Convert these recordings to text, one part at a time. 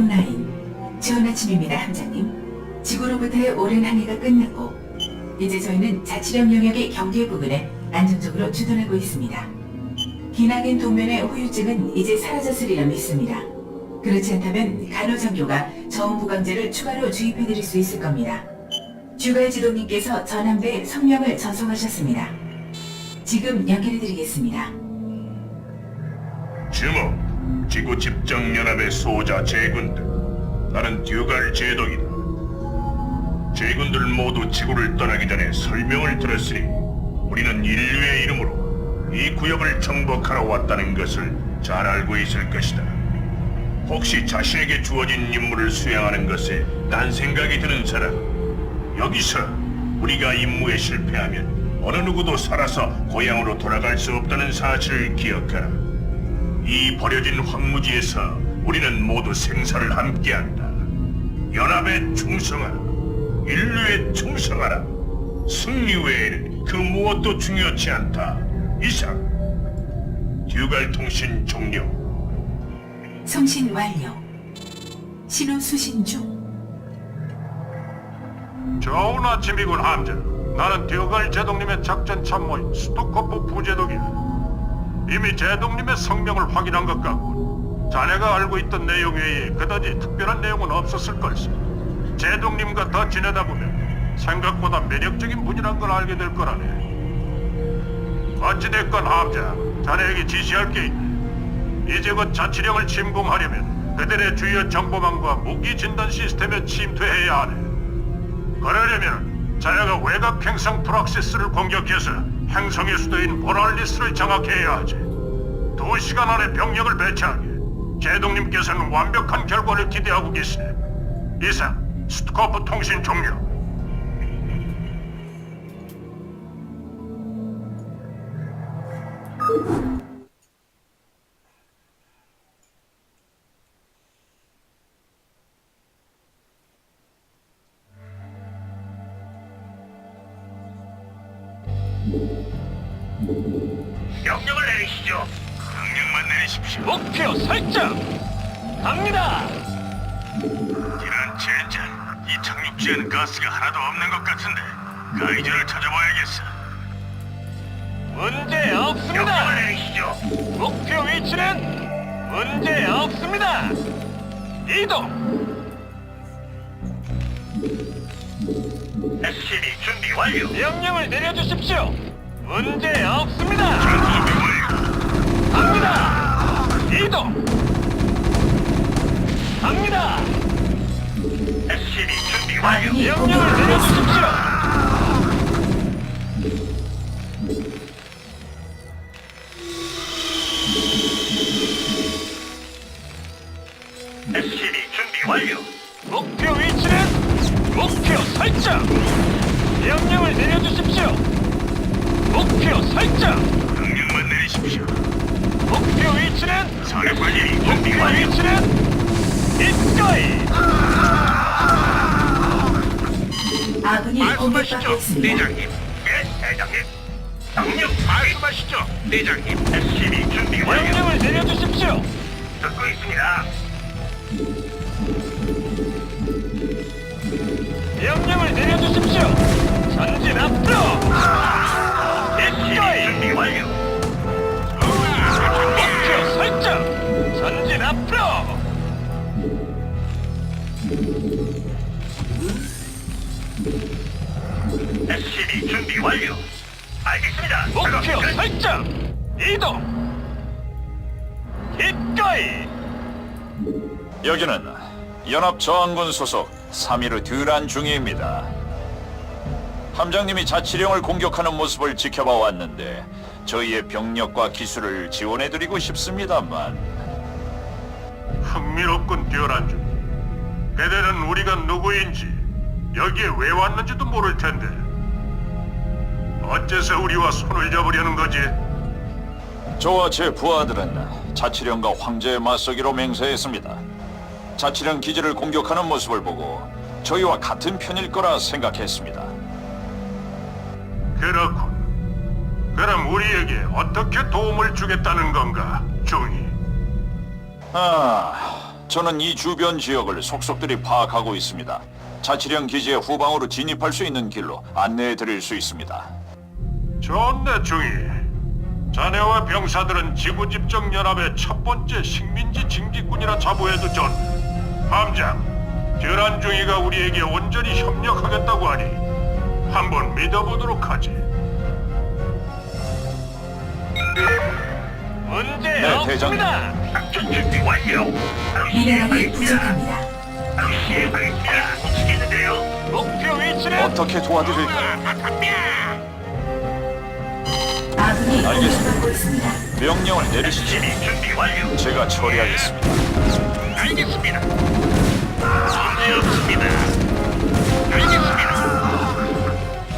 온라인. 좋은 아침입니다, 함장님. 지구로부터의 오랜 항해가 끝났고, 이제 저희는 자치령 영역의 경계 부근에 안정적으로 주둔하고 있습니다. 기나긴 동면의 후유증은 이제 사라졌으리라 믿습니다. 그렇지 않다면 간호장교가 저온부강제를 추가로 주입해드릴 수 있을 겁니다. 주갈 지도님께서 전함대에 성명을 전송하셨습니다. 지금 연결해드리겠습니다. 주목, 지구 집정 연합의 소자 제군들. 나는 듀갈 제독이다. 제군들 모두 지구를 떠나기 전에 설명을 들었으니 우리는 인류의 이름으로 이 구역을 정복하러 왔다는 것을 잘 알고 있을 것이다. 혹시 자신에게 주어진 임무를 수행하는 것에 난 생각이 드는 사람, 여기서 우리가 임무에 실패하면 어느 누구도 살아서 고향으로 돌아갈 수 없다는 사실을 기억하라. 이 버려진 황무지에서 우리는 모두 생사를 함께한다. 연합에 충성하라. 인류에 충성하라. 승리 외에는 그 무엇도 중요치 않다. 이상. 듀갈 통신 종료.送信 완료. 신호 수신 중. 좋은 아침이군 함자. 나는 듀갈 제독님의 작전 참모인 스토커프 부제독이야. 이미 제독님의 성명을 확인한 것 같군. 자네가 알고 있던 내용 외에 그다지 특별한 내용은 없었을 걸세. 제독님과 더 지내다 보면 생각보다 매력적인 분이란 걸 알게 될 거라네. 어찌됐건 함자, 자네에게 지시할 게 있네. 이제 곧 자치령을 침공하려면 그들의 주요 정보망과 무기 진단 시스템에 침투해야 하네. 그러려면 자네가 외곽 행성 프락시스를 공격해서 행성의 수도인 보랄리스를 장악해야 하지. 두 시간 안에 병력을 배치하게. 제동님께서는 완벽한 결과를 기대하고 계시네. 이상 스투커프 통신 종료. 가스가 하나도 없는 것 같은데. 가이저를 찾아봐야겠어. 문제 없습니다. 내리시죠. 목표 위치는 문제 없습니다. 이동. SCB 준비 완료. 명령을 내려주십시오. 문제 없습니다. 준비 완료. 갑니다. 이동. 갑니다. SCB 준비 아군이 명령을 공격받고 있습니다. 내려주십시오. SCB 준비 완료. 목표 위치는 목표 설정. 명령을 내려주십시오. 목표 설정. 명령만 내리십시오. 목표 위치는 사령관님 준비 목표 완료. 위치는 이거이. 아군이 공격받고 있습니다. 대장님. 예, 대장님. 명령 말씀하시죠, 대장님. SCB 준비 완료. 명령을 내려주십시오. 듣고 있습니다. 명령을 내려주십시오. 전진 앞으로. SCB. 준비 완료. 목표 설정. 전진 앞으로. SCB 준비 완료. 알겠습니다. 목표 작업 끝. 설정. 이동. 기꺼이. 여기는 연합저항군 소속 3.15 듀란 중위입니다. 함장님이 자치령을 공격하는 모습을 지켜봐 왔는데 저희의 병력과 기술을 지원해드리고 싶습니다만 흥미롭군 듀란주. 그대는 우리가 누구인지 여기에 왜 왔는지도 모를 텐데 어째서 우리와 손을 잡으려는 거지? 저와 제 부하들은 자치령과 황제의 맞서기로 맹세했습니다. 자치령 기지를 공격하는 모습을 보고 저희와 같은 편일 거라 생각했습니다. 그렇군. 그럼 우리에게 어떻게 도움을 주겠다는 건가, 중이? 아, 저는 이 주변 지역을 속속들이 파악하고 있습니다. 자치령 기지의 후방으로 진입할 수 있는 길로 안내해 드릴 수 있습니다. 좋네 중이. 자네와 병사들은 지구집정연합의 첫 번째 식민지 징집군이라 자부해도 좋네. 함장, 결한 중이가 우리에게 온전히 협력하겠다고 하니 한번 믿어보도록 하지. 문제 네, 대장님. 없습니다. 작전 준비 완료. 미네랄이 부족합니다. 시행하겠습니다. 미치겠는데요. 목표 위치는 어떻게 도와드릴까요? 아군이 알겠습니다. 공격받고 있습니다. 명령을 내리시죠. 준비 완료. 제가 처리하겠습니다. 알겠습니다. 문제 없습니다. 알겠습니다.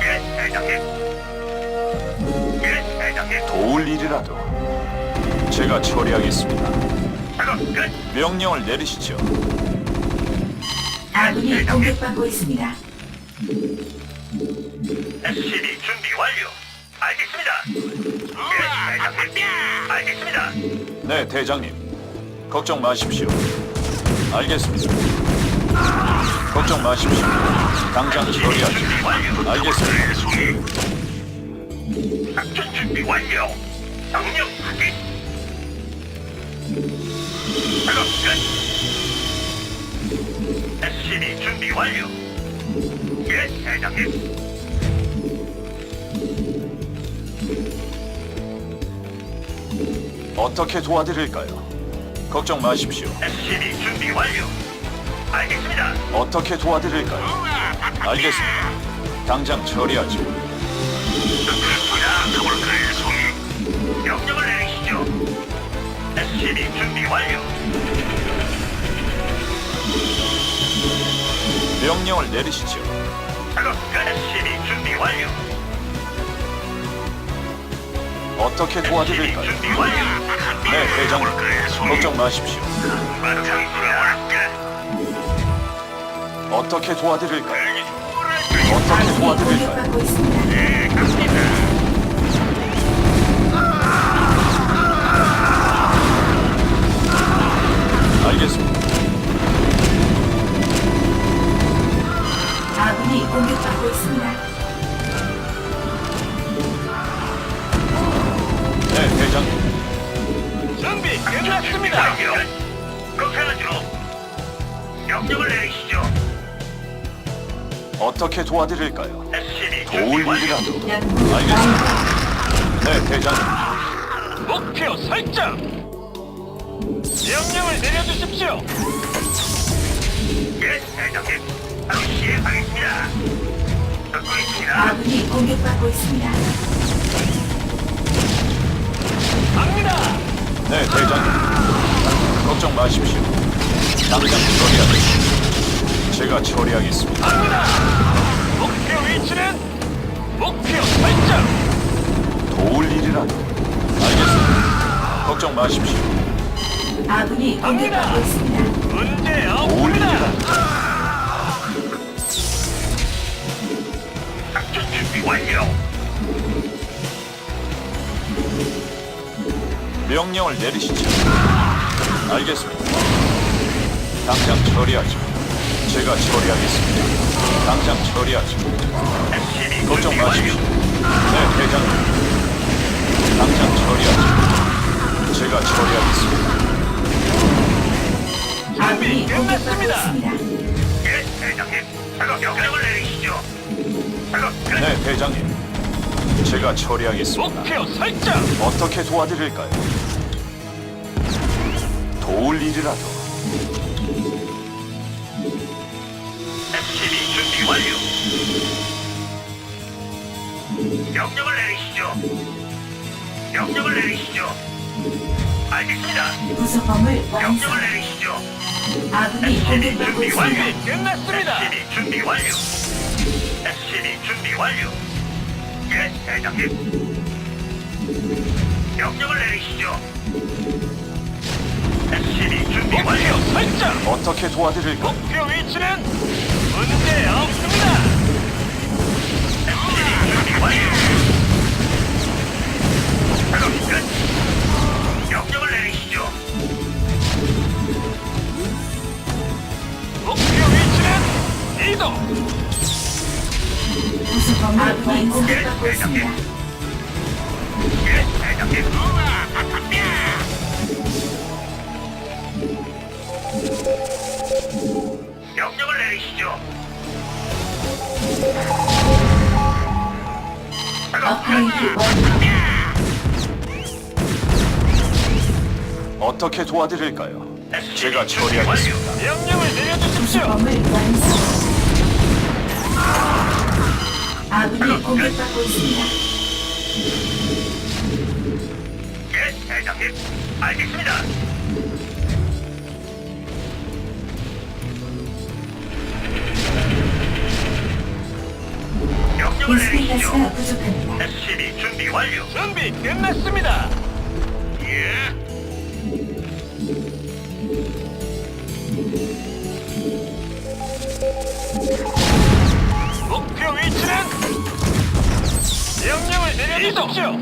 예, 대장님. 예, 대장님. 도울 일이라도 제가 처리하겠습니다. 작업 끝. 명령을 내리시죠. 아군이 공격받고 있습니다. SCB 네, 대장님. 걱정 마십시오. 알겠습니다. 걱정 마십시오. 당장 처리하죠. 알겠습니다. 작전 준비 완료. 명령 확인. 작업 끝. SCB 준비 완료. 예, 대장님. 어떻게 도와드릴까요? 걱정 마십시오. SCB 준비 완료. 알겠습니다. 어떻게 도와드릴까요? 알겠습니다. 당장 처리하죠. 듣겠습니다. 가볼까요, 송이? 명령을 내리시죠. SCB 준비 완료. 명령을 내리시죠. 작업 끝. SCB 준비 완료. 어떻게 도와드릴까요? 네, 대장님. 걱정 마십시오. 어떻게 도와드릴까요? 어떻게 도와드릴까요? 알겠습니다. 아군이 공격받고 있습니다. 대장님. 준비 끝났습니다. 그렇게 하죠. 명령을 내리시죠. 어떻게 도와드릴까요? 도울. 일이라도. 알겠습니다. 네, 대장님. 목표 설정. 명령을 내려주십시오. 예, 대장님. 바로 시행하겠습니다. 듣고 있습니다. 아군이 공격받고 있습니다. 갑니다. 네, 대장님. 걱정 마십시오. 당장 처리하겠습니다. 제가 처리하겠습니다. 갑니다. 목표 위치는 목표 설정. 도울 일이라도. 알겠습니다. 걱정 마십시오. 아군이 공격받고 있습니다. 문제 도울 없습니다. 작전 준비 완료. 명령을 내리시죠. 알겠습니다. 당장 처리하죠. 제가 처리하겠습니다. 당장 처리하죠. SCB 걱정 준비 마십시오. 네, 대장님. 당장 처리하죠. 제가 처리하겠습니다. 공격받고 끝났습니다. 예, 대장님. 작업 명령을 내리시죠. 작업 끝. 네, 대장님. 제가 처리하겠습니다. 목표 설정. 어떻게 도와드릴까요? 도울 일이라도. SCB 준비 완료. 명령을 내리시죠. 명령을 내리시죠. 알겠습니다. 부속범을 완성. 명령을 내리시죠. 아군이 SCB 공격받고 준비 있습니다. 완료. 끝났습니다. SCB 준비 완료. SCB 준비 완료. 예, 대장님. 명령을 내리시죠. SCB 준비 완료. 목표 어떻게 도와드릴까? 목표 위치는 문제 없습니다. SCB 준비 완료. 작업 끝. 명령을 내리시죠. 목표 위치는 이동. 명령을 내리시죠. 업그레이드 완료. 어떻게 도와드릴까요? 제가 처리하겠습니다. 명령을 내려주십시오. 건물 완성. 아군이 공격받고 있습니다. 예, 대장님. 알겠습니다. 명령을 베스핀 내리시죠. 가스가 부족합니다. SCB 준비 완료. 준비 끝났습니다. 예. 내려주십시오.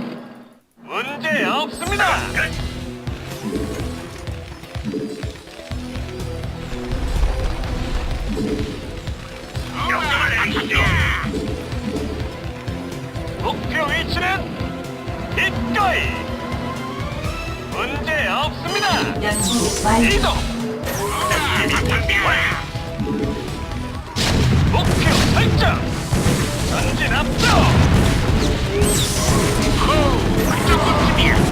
문제 없습니다. 끝. 명령을 내리시죠. 목표 위치는 기꺼이. 문제 없습니다. 연구 완료. 이동. SCB 준비 완료. 목표 설정. 전진 앞 으로. 네,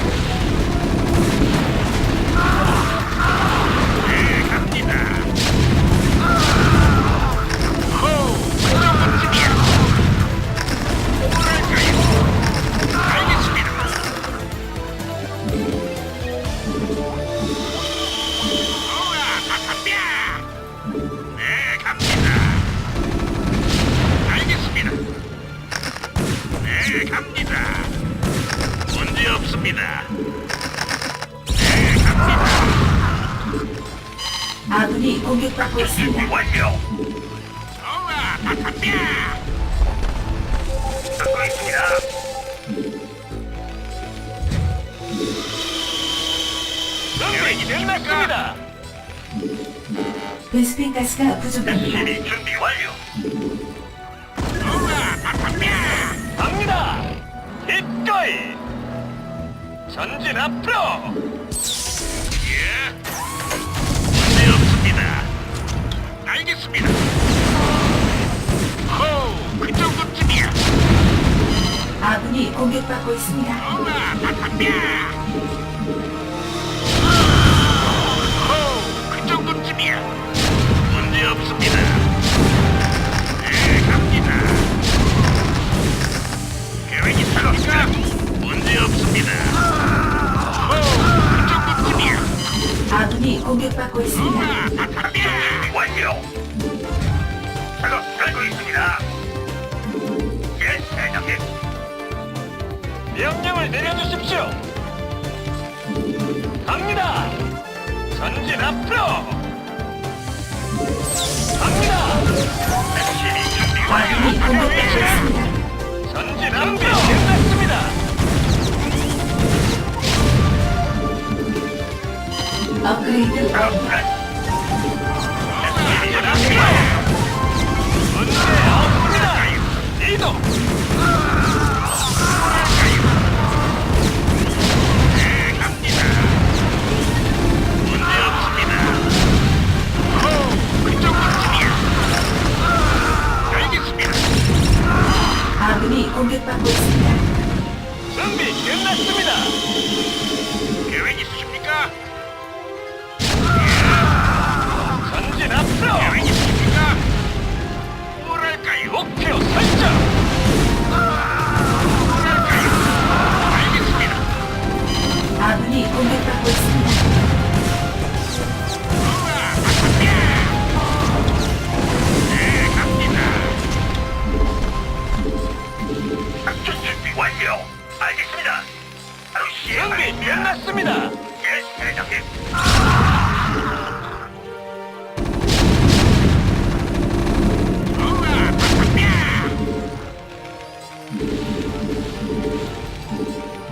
좋아, 바탕뼈. 듣고 있습니다. 준비 끝났습니다. 베스핀 가스가 부족합니다. 준비 완료. 바탕뼈. 갑니다. 기꺼이. 전진 앞으로. 예. 문제 없습니다. 알겠습니다. 호, 그 정도쯤이야. 아군이 공격받고 있습니다. 바탕뼈.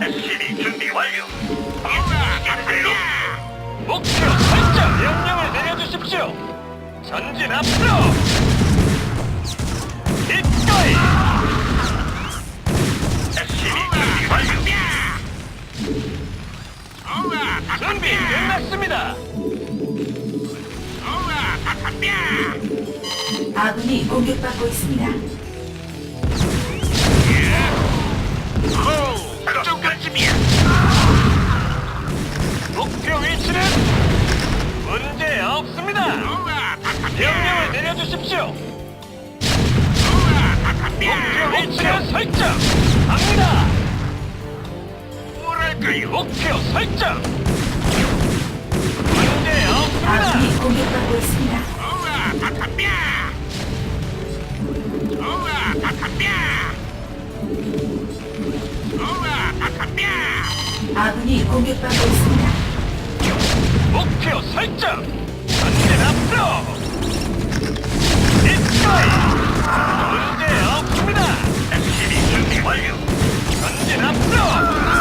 SCB 준비 완료. 우와, 바탕뼈. 목표 설정. 명령을 내려주십시오. 전진 앞으로. 이거이 준비 끝났습니다. 아군이 공격받고 있습니다. 목표 위치는 문제 없습니다. 명령을 내려주십시오. 목표 위치는 설정. 갑니다. 뭐랄까요? 목표 설정. 문제 없습니다. 아군이 공격받고 있습니다. 아군이 공격받고 있습니다. 목표 설정. 전진 앞으로. 이거이 문제 없습니다. 준비 완료. 전진 앞으로.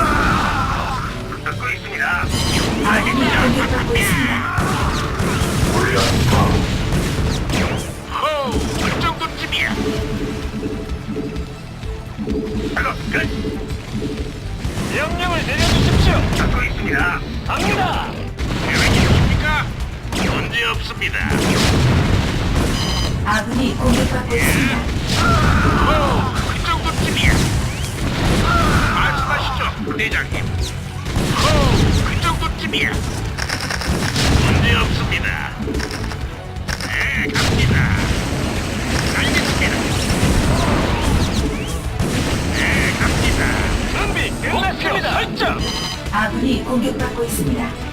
공격받고 있습니다.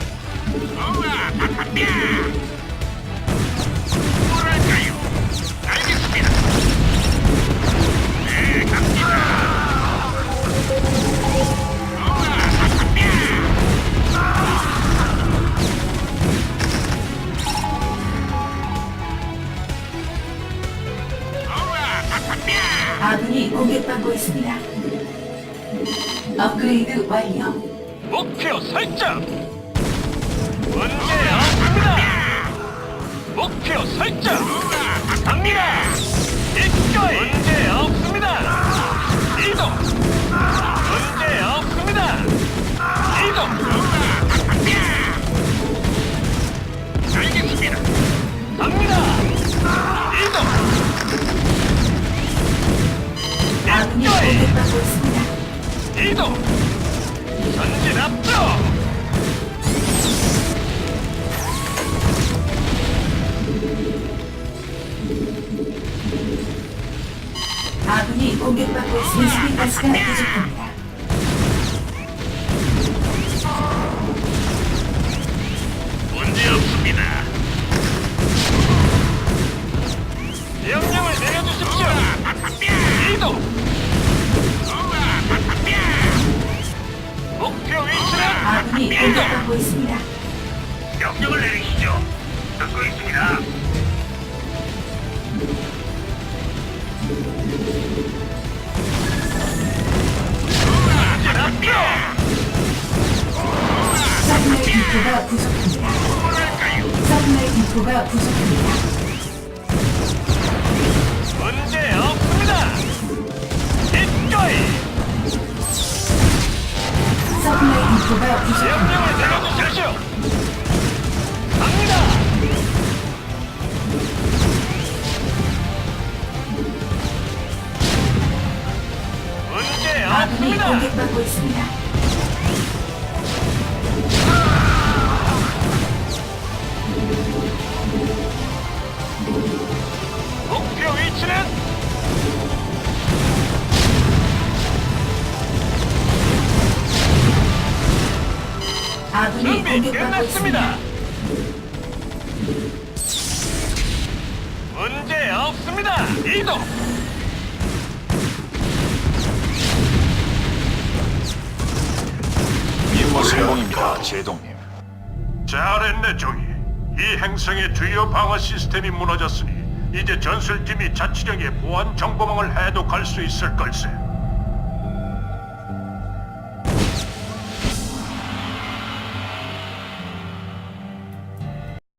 설정. 문제 없습니다. 목표 설정. 갑니다. 이거이 문제 없습니다. 이동. 문제 없습니다. 이동. 알겠습니다. 갑니다. 이동. 있습니다. 이동. 전진 앞으로. 아군이 공격받고 있습니다. 인수인 가스가 부족합니다. 문제 없습니다. 명령을 내려주십시오. 이동. 목표 위치는 아군이 공격받고 있습니다. 명령을 내리시죠. 듣고 있습니다. 서플라이 디포가 부족합니다. 서플라이 디포가 부족합니다. 문제 없습니다. 이거이 서플라이 디포가 부족합니다. 명령을 내려주십시오. 갑니다. 문제 아군이 없습니다. 공격받고 있습니다. 목표 위치는 준비. 끝났습니다. 문제 없습니다. 이동. 임무 성공입니다, 제동님. 잘했네, 종이. 이 행성의 주요 방어 시스템이 무너졌으니 이제 전술팀이 자치령의 보안 정보망을 해독할 수 있을 걸세.